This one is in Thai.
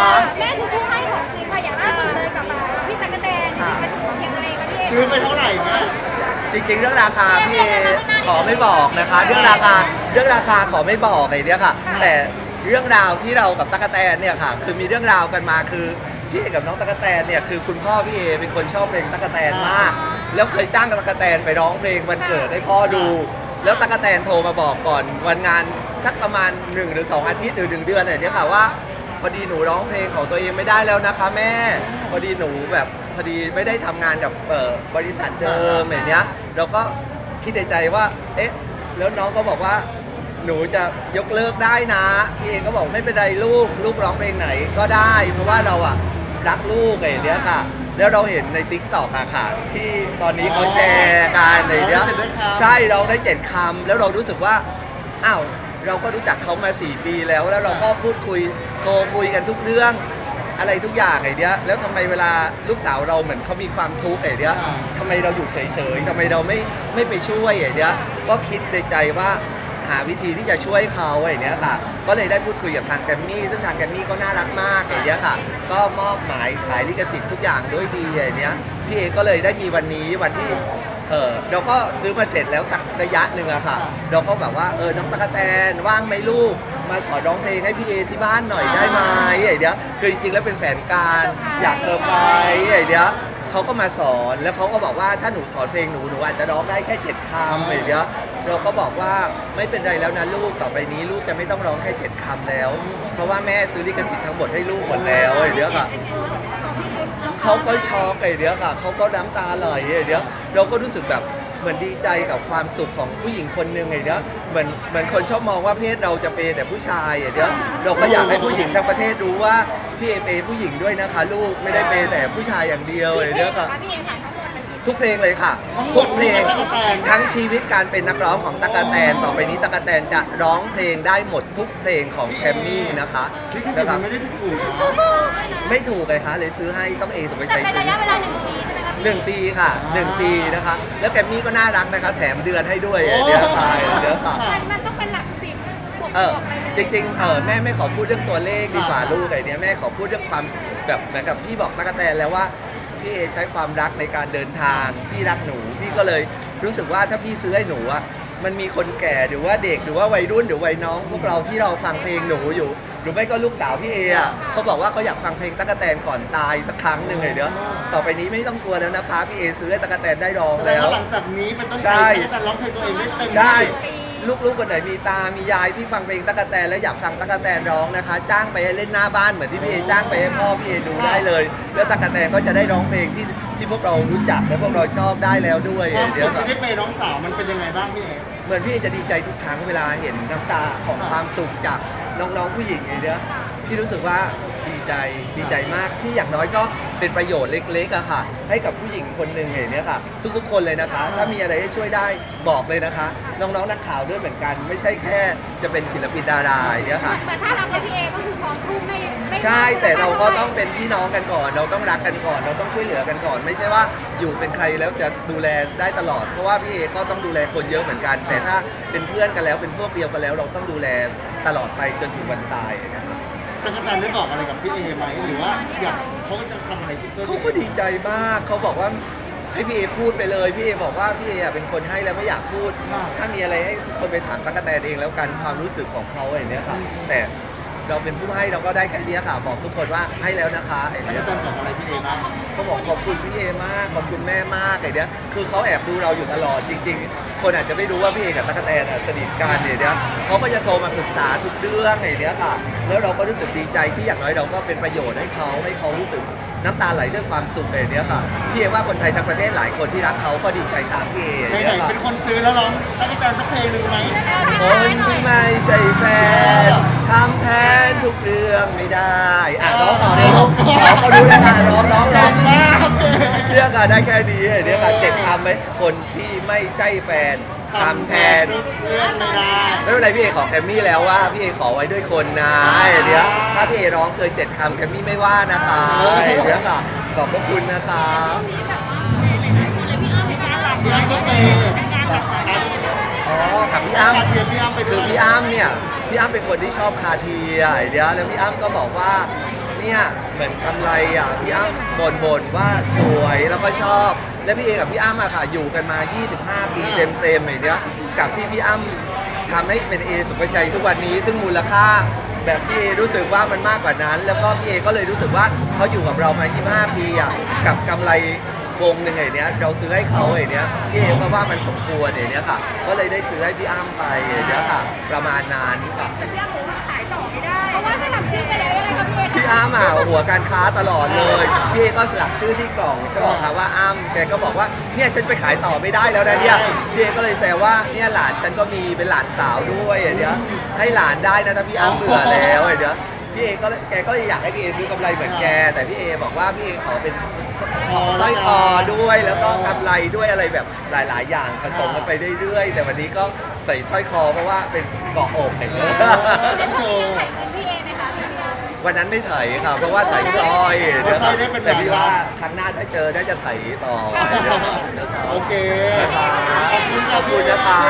คะแม่คือผู้ให้ของจริงค่ะอย่างล่าสุดเลยกับอ่าพี่ตะกะแตนค่ะมันยังไงคะพี่เอซื้อไปเท่าไหร่แม่จริงๆ เรื่องราคาพี่เอขอไม่บอกนะคะ เรื่องราคาเรื่องราคาขอไม่บอกไอ้เนี่ยค่ะ แต่เรื่องราวที่เรากับตั๊กแตนเนี่ยค่ะ คือมีเรื่องราวกันมาคือพี่เอกับน้องตั๊กแตนเนี่ยคือคุณพ่อพี่เอเป็นคนชอบเพลงตั๊กแตนมาก แล้วเคยจ้างตั๊กแตนไปร้องเพลงวันเกิดให้พ่อดู แล้วตั๊กแตนโทรมาบอกก่อนวันงานสักประมาณ1หรือ2อาทิตย์หรือหนึ่งเดือนอะไรเนี่ยค่ะว่า พอดีหนูร้องเพลงของตัวเองไม่ได้แล้วนะคะ แม่ พอดีหนูแบบพอดีไม่ได้ทำงานกับเอ่อบริษัทเดิมอย่างเนี้ยเราก็คิดในใจว่า เอ๊ะ แล้วน้องก็บอกว่า หนูจะยกเลิกได้นะพี่เองก็บอกไม่เป็นไรลูก ลูกร้องเพลงไหนก็ได้ เพราะว่าเราอะรักลูกไอ้เนี้ยค่ะ แล้วเราเห็นในติ๊กต็อกอะค่ะ ที่ตอนนี้เขาแชร์กันไอ้เนี้ยอ๋อได้เจ็ดได้คำ ใช่เราได้เจ็ดคำแล้วเรารู้สึกว่าอ้าว เราก็รู้จักเขามา 4 ปีแล้ว แล้วเราก็พูดคุยโทรคุยกันทุกเรื่อง อะไรทุกอย่างไอ้เนี้ยแล้วทำไมเวลาลูกสาวเราเหมือนเขามีความทุกข์ไอ้เนี้ยอ่า ทำไมเราอยู่เฉยๆทำไมเราไม่ไม่ไปช่วยไอ้เนี้ยก็คิดในใจว่าหาวิธีที่จะช่วยเขาไอ้เนี้ยค่ะ ก็เลยได้พูดคุยกับทางแกรมมี่ซึ่งทางแกรมมี่ก็น่ารักมากไอ้เนี้ยค่ะ ก็มอบหมายขายลิขสิทธิ์ทุกอย่างด้วยดีไอ้เนี้ยพี่เอก็เลยได้มีวันนี้วันที่ เออเราก็ซื้อมาเสร็จแล้วสักระยะหนึ่งอะค่ะ เราก็แบบว่าเออน้องตะกะแตนว่างไหมลูก มาสอนร้องเพลงให้พี่เอที่บ้านหน่อยได้ไหมไอเดียคือจริงๆแล้วเป็นแผนการอยากเซอร์ไพรส์ไอเดียเขาก็มาสอนแล้วเขาก็บอกว่าถ้าหนูสอนเพลงหนูหนูอาจจะร้องได้แค่เจ็ดคำไอเดียเราก็บอกว่าไม่เป็นไรแล้วนะลูกต่อไปนี้ลูกจะไม่ต้องร้องแค่เจ็ดคำแล้ว เพราะว่าแม่ซื้อลิขสิทธิ์ทั้งหมดให้ลูกหมดแล้วไอเดียค่ะเขาก็ช็อกไอ้เดียวค่ะเขาก็น้ำตาไหลไอ้เดียว เราก็รู้สึกแบบเหมือนดีใจกับความสุขของผู้หญิงคนหนึ่งไอ้เดียวเหมือนเหมือนคนชอบมองว่าเพศเราจะเปย์แต่ผู้ชายไอ้เดียวเราก็อยากให้ผู้หญิงทั้งประเทศรู้ว่าพี่เอเปย์ผู้หญิงด้วยนะคะ ลูกไม่ได้เปย์แต่ผู้ชายอย่างเดียวไอ้เดียวค่ะ พี่เอค่ะ ทั้งหมดมันกี่ทุกเพลงเลยค่ะ ทุกเพลงทั้งชีวิตการเป็นนักร้องของตั๊กแตน ต่อไปนี้ตั๊กแตนจะร้องเพลงได้หมดทุกเพลงของแคมมี่นะคะลิขสิทนะธิ์คมัรับนไม่ได้ถูกนะไม่ถูกเลยคะเลยซื้อให้ต้องเองสุไปแต่ใช้เป็นซื้ระอยะเวลาหนึ่งปีใช่ไหมคะหนึ่งปีค่ะหนึ่งปีนะคะ แล้วแกมมี่ก็น่ารักนะคะ แถมเดือนให้ด้วยเดี๋ยวค่ะเดี๋ยวค่ะ มันมันต้องเป็นหลักสิบบวกเออบวกไปเลยจริงๆเออแม่ไม่ขอพูดเรื่องตัวเลขดีกว่าลูกไอ้เนี้ยแม่ขอพูดเรื่องความแบบเหมือนกับพี่บอกตั๊กแตนแล้วว่า พี่เอใช้ความรักในการเดินทางพี่รักหนู พี่ก็เลยรู้สึกว่าถ้าพี่ซื้อให้หนูอะมันมีคนแก่หรือว่าเด็กหรือว่าวัยรุ่นหรือวัยน้อง พวกเราที่เราฟังเพลงหนูอยู่ หรือไม่ก็ลูกสาวพี่เออะเขาบอกว่าเขาอยากฟังเพลงตั๊กแตนก่อนตายสักครั้งหนึ่งไงเดี๋ยวต่อไปนี้ไม่ต้องกลัวแล้วนะคะพี่เอซื้อให้ตั๊กแตนได้ร้องแสดงแล้ว ว่าหลังจากนี้เป็นต้นใช่ไปแต่ร้องเพลงตัวเองได้เต็มที่ ใช่ ลูกๆคนไหนมีตา มียายที่ฟังเพลงตั๊กแตนแล้วอยากฟังตั๊กแตนร้องนะคะ จ้างไปให้เล่นหน้าบ้านเหมือนที่พี่เอจ้างไปให้พ่อพี่เอดูได้เลย แล้วตั๊กแตนก็จะได้ร้องเพลงที่ที่พวกเรารู้จักและพวกเราชอบได้แล้วด้วยความเดี๋สุยวขก่อนที่ได้ไปน้องสาวมันเป็นยังไงบ้างพี่เอ๋เหมือนพี่เอจะดีใจทุกครั้งเวลาเห็นน้ำตาของครับความสุขจากน้องๆผู้หญิงไงเดียว พี่รู้สึกว่าดีใจดีใจมากที่อย่างน้อยก็เป็นประโยชน์เล็กๆอะค่ะ ให้กับผู้หญิงคนหนึ่งอย่างเนี้ยค่ะ ทุกๆ คนเลยนะคะ ถ้ามีอะไรให้ช่วยได้บอกเลยนะคะ น้องๆนักข่าวด้วยเหมือนกัน ไม่ใช่แค่จะเป็นศิลปินดาราอย่างเนี้ยค่ะแต่ถ้ารักในพี่เอก็คือพร้อมทุ่มไม่ไม่ใช่แต่เราก็ต้องเป็นพี่น้องกันก่อน เราต้องรักกันก่อน เราต้องช่วยเหลือกันก่อน ไม่ใช่ว่าอยู่เป็นใครแล้วจะดูแลได้ตลอด เพราะว่าพี่เอก็ต้องดูแลคนเยอะเหมือนกัน แต่ถ้าเป็นเพื่อนกันแล้วเป็นพวกเดียวกันแล้ว เราต้องดูแลตลอดไปจนถึงวันตายนะครับ ตะกะแตนได้บอกอะไรกับพี่เอไหมหรือว่าอยากเขาจะทำอะไรที่พื่อเขาก็ดีใจมากเขาบอกว่าให้พี่เอพูดไปเลยพี่เอบอกว่าพี่เออะเป็นคนให้แล้วไม่อยากพูด ถ้ามีอะไรให้ทุกคนไปถามตั๊กแตนเองแล้วกันความรู้สึกของเขาอย่างเนี้ยค่ะแต่ เราเป็นผู้ให้เราก็ได้แค่เนี้ยค่ะ บอกทุกคนว่าให้แล้วนะคะไอ้ตะเนี้กะยแตนบอกอะไรพี่เอบ้างเขาบอกขอบคุณพี่เอมากขอบคุณแม่มากไอ้เนี้ยคือเขาแอบดูเราอยู่ตลอดจริง ๆ คนอาจจะไม่รู้ว่าพี่เอกับตั๊กแตนอะสนิทกันเนี่ยเนี้ยเขาก็จะโทรมาปรึกษาทุกเรื่องไอ้เนี้ยค่ะ แล้วเราก็รู้สึกดีใจที่อย่างน้อยเราก็เป็นประโยชน์ให้เขาให้เขารู้สึกน้ำตาไหลด้วยความสุขไอ้เนี้ยค่ะพี่เอว่าคนไทยทั้งประเทศหลายคนที่รักเขาก็ดีใจตามพี่เอไหนไอ้เนี้ยๆค่ะเป็นคนซื้อแล้วร้องตะกะแตนสักเพลงหนึ่งไหม คนที่ไม่ใช่แฟนทำแทน ทุกเรื่องไม่ได้อะร้องต่อเลยร้องเขาดูแล้วกันร้องร้องร้องมากโอเคเรียกอะได้แค่นี้เรียกอะเจ็ดคำไหมคนที่ไม่ใช่แฟนทำแทน เรื่องไม่ได้ ไม่เป็นไรพี่เอขอแกรมมี่แล้วว่าพี่เอขอไว้ด้วยคนนะไอ้เดี๋ยวถ้าพี่เอร้องเกินเจ็ดคำแกรมมี่ไม่ว่านะคะไอ้เดี๋ยวค่ะขอบพระคุณนะคะมีแบบว่าอะไรพี่อ้อมก็แบบพี่อ้ำก็ไปครับอ๋อกับพี่อ้ำคาเทียมพี่ อ้ำไปด้คืวยอพี่อ้ำเนี่ยพี่อ้ำเป็นคนที่ชอบคาเทียไอ้เดียวแล้วพี่อ้ำก็บอกว่าเนี่ยเหมือนกำไรอะพี่อ้ำบ่นบ่นๆว่าสวยแล้วก็ชอบ และพี่เอกับพี่อ้ำอะค่ะอยู่กันมา 25 ปีเต็มๆอย่างเนี้ยกับที่พี่อ้ำทำให้เป็นเอสุภาชัยทุกวันนี้ซึ่งมูลค่าแบบพี่เอรู้สึกว่ามันมากกว่านั้น แล้วก็พี่เอก็เลยรู้สึกว่าเขาอยู่กับเรามา 25 ปีอะกับกำไร วงหนึ่งไอ้เนี้ยเราซื้อให้เขาไอ้เนี้ยพี่เอก็ว่ามันสมควรไอ้เนี้ยค่ะ ก็เลยได้ซื้อให้พี่อ้ำไปไอ้เนี้ยค่ะ ประมาณนั้นค่ะแต่พี่อ้ำบอกว่าขายต่อไม่ได้ เพราะว่าสลับชื่อไปแล้วยังไงคะพี่เอพี่คะอ้ำอะหัวการค้าตลอดเลยพี่เอก็สลักชื่อที่กล่องใช่ไหมคะว่าอ้ำแกก็บอกว่าเนี่ยฉันไปขายต่อไม่ได้แล้วนะเนี่ยพี่เอก็เลยแซวว่าเนี่ยหลานฉันก็มีเป็นหลานสาวด้วยไอ้เนี้ยให้หลานได้นะถ้าพี่อ้ำเบื่อแล้วไอ้เนี้ย พี่เอก็เลยแกก็เลยอยากให้พี่เอซื้อกำไรเหมือนแก แต่พี่เอบอกว่าพี่เอขอเป็นสร้อยคอด้วยแล้วก็กำไรด้วยอะไรแบบหลาย ๆ อย่างผสมกันไปเรื่อยๆแต่วันนี้ก็ใส่สร้อยคอเพราะว่าเป็นเกาะอกเห็นไหมในช่วงนี้ยังถ่ายเงินพี่เอไหมคะพี่อ้ำวันนั้นไม่ไถค่ะเพราะว่าไถซอยเพราะซอยได้เป็นแต่พี่หลักว่าครั้งหน้าถ้าเจอน่าจะไถต่อโอเคนะครับขอบคุณครับขอบคุณนะคะ